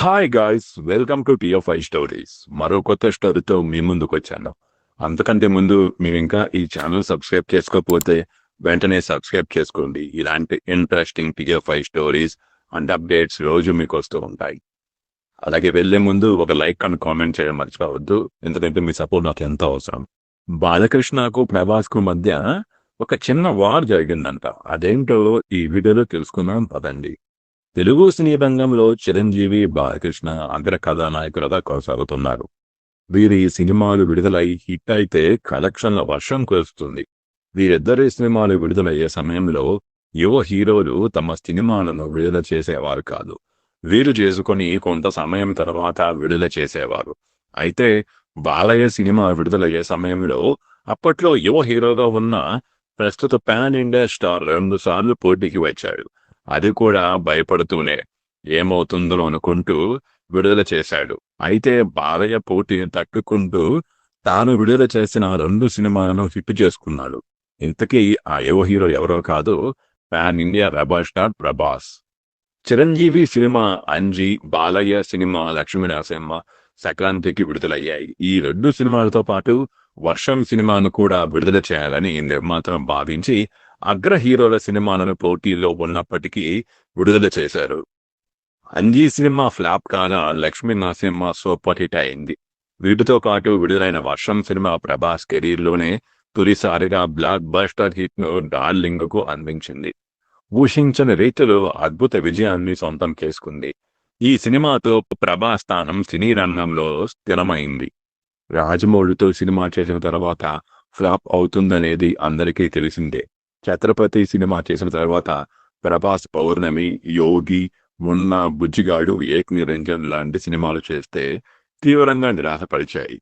Hi guys welcome to TFI stories మరో కొత్త స్టోరీతో మీ ముందుకు వచ్చాను. అంతకంటే ముందు మీరు ఇంకా ఈ ఛానల్ సబ్స్క్రైబ్ చేసుకోకపోతే వెంటనే సబ్స్క్రైబ్ చేసుకోండి. ఇలాంటి interesting TFI stories and updates రోజు మీకు వస్తూ ఉంటాయి. అలాగే వెళ్ళే ముందు ఒక లైక్ అండ్ కామెంట్ చేయడం మర్చిపోవద్దు. ఎందుకంటే మీ సపోర్ట్ నాకు ఎంత అవసరం. బాలకృష్ణకు ప్రభాస్కు మధ్య ఒక చిన్న వార్ జరిగిందంట. అదేంటో ఈ వీడియోలో తెలుసుకుందాం పదండి. తెలుగు సినీ రంగంలో చిరంజీవి బాలకృష్ణ అగ్ర కథానాయకులుగా కొనసాగుతున్నారు. వీరి సినిమాలు విడుదలై హిట్ అయితే కలెక్షన్ల వర్షం కురుస్తుంది. వీరిద్దరి సినిమాలు విడుదలయ్యే సమయంలో యువ హీరోలు తమ సినిమాలను విడుదల చేసేవారు కాదు. వీరు చేసుకొని కొంత సమయం తర్వాత విడుదల చేసేవారు. అయితే బాలయ్య సినిమా విడుదలయ్యే సమయంలో అప్పట్లో యువ హీరోగా ఉన్న ప్రస్తుత పాన్ ఇండియా స్టార్ రెండు సార్లు పోటీకి వచ్చాడు. అది కూడా భయపడుతూనే ఏమవుతుందో అనుకుంటూ విడుదల చేశాడు. అయితే బాలయ్య పోటీని తట్టుకుంటూ తాను విడుదల చేసిన రెండు సినిమాలను హిట్ చేసుకున్నాడు. ఇంతకీ ఆ యువ హీరో ఎవరో కాదు pan India rebel star Prabhas. Chiranjeevi cinema Anji Balayya cinema Lakshminarasimha సంక్రాంతికి విడుదలయ్యాయి. ఈ రెండు సినిమాలతో పాటు వర్షం సినిమాను కూడా విడుదల చేయాలని నిర్మాత భావించి అగ్ర హీరోల సినిమాలను పోటీలో ఉన్నప్పటికీ విడుదల చేశారు. అంజీ సినిమా ఫ్లాప్ కాన లక్ష్మీ నరసింహ సూపర్ హిట్ అయింది. వీటితో పాటు విడుదలైన వర్షం సినిమా ప్రభాస్ కెరీర్లోనే తొలిసారిగా బ్లాక్ బస్టర్ హిట్ను డార్లింగ్కు అందించింది. ఊహించని రీతిలో అద్భుత విజయాన్ని సొంతం చేసుకుంది. ఈ సినిమాతో ప్రభాస్ స్థానం సినీ రంగంలో స్థిరమైంది. రాజమౌళితో సినిమా చేసిన తర్వాత ఫ్లాప్ అవుతుందనేది అందరికీ తెలిసిందే. ఛత్రపతి సినిమా చేసిన తర్వాత ప్రభాస్ పౌర్ణమి యోగి మొన్న బుజ్జిగాడు ఏక్ నిరంజన్ లాంటి సినిమాలు చేస్తే తీవ్రంగా నిరాశపరిచాయి.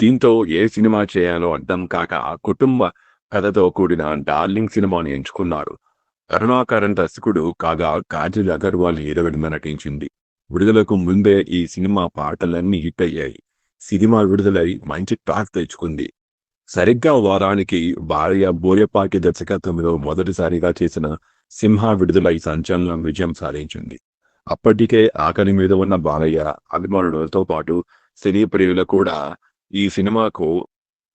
దీంతో ఏ సినిమా చేయాలో అర్థం కాక ఆ కుటుంబ కథతో కూడిన డార్లింగ్ సినిమాని ఎంచుకున్నారు. కరుణాకరణ్ దర్శకుడు కాగా కాజల్ అగర్వాల్ హీరోయిన్గా నటించింది. విడుదలకు ముందే ఈ సినిమా పాటలన్నీ హిట్ అయ్యాయి. సినిమా విడుదలై మంచి టాక్ తెచ్చుకుంది. సరిగ్గా వారానికి భార్య బోయపాకి దర్శకత్వంలో మొదటిసారిగా చేసిన సింహ విడుదలై సంచలనం విజయం సాధించింది. అప్పటికే ఆకలి మీద ఉన్న బాలయ్య అభిమానులతో పాటు సినీ ప్రియులు కూడా ఈ సినిమాకు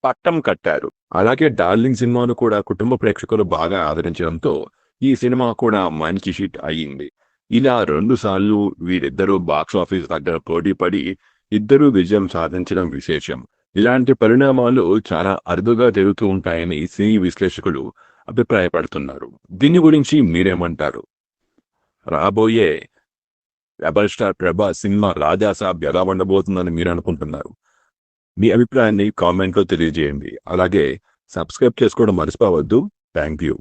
పట్టం కట్టారు. అలాగే డార్లింగ్ సినిమాను కూడా కుటుంబ ప్రేక్షకులు బాగా ఆదరించడంతో ఈ సినిమా కూడా మంచి హిట్ అయ్యింది. ఇలా రెండు సార్లు వీరిద్దరూ బాక్స్ ఆఫీస్ దగ్గర పోటీ పడి ఇద్దరూ విజయం సాధించడం విశేషం. ఇలాంటి పరిణామాలు చాలా అరుదుగా జరుగుతూ ఉంటాయని సినీ విశ్లేషకులు అభిప్రాయపడుతున్నారు. దీని గురించి మీరేమంటారు? రాబోయే rebel star Prabhas cinema Rajasaab ఎలా ఉండబోతుందని మీరు అనుకుంటున్నారు? మీ అభిప్రాయాన్ని కామెంట్లో తెలియజేయండి. అలాగే సబ్స్క్రైబ్ చేసుకోవడం మర్చిపోవద్దు. Thank you.